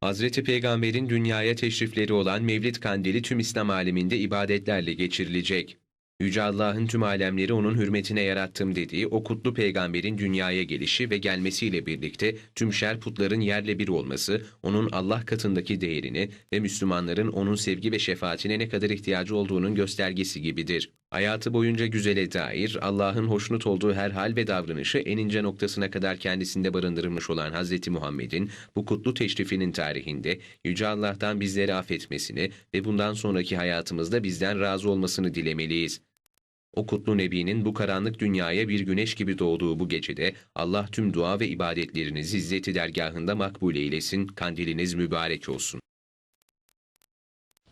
Hazreti Peygamber'in dünyaya teşrifleri olan Mevlid Kandili tüm İslam aleminde ibadetlerle geçirilecek. Yüce Allah'ın tüm alemleri onun hürmetine yarattım dediği o kutlu peygamberin dünyaya gelişi ve gelmesiyle birlikte tüm şer putların yerle bir olması, onun Allah katındaki değerini ve Müslümanların onun sevgi ve şefaatine ne kadar ihtiyacı olduğunun göstergesi gibidir. Hayatı boyunca güzele dair, Allah'ın hoşnut olduğu her hal ve davranışı en ince noktasına kadar kendisinde barındırılmış olan Hz. Muhammed'in bu kutlu teşrifinin tarihinde Yüce Allah'tan bizleri affetmesini ve bundan sonraki hayatımızda bizden razı olmasını dilemeliyiz. O kutlu Nebi'nin bu karanlık dünyaya bir güneş gibi doğduğu bu gecede Allah tüm dua ve ibadetlerinizi izzeti dergahında makbul eylesin, kandiliniz mübarek olsun.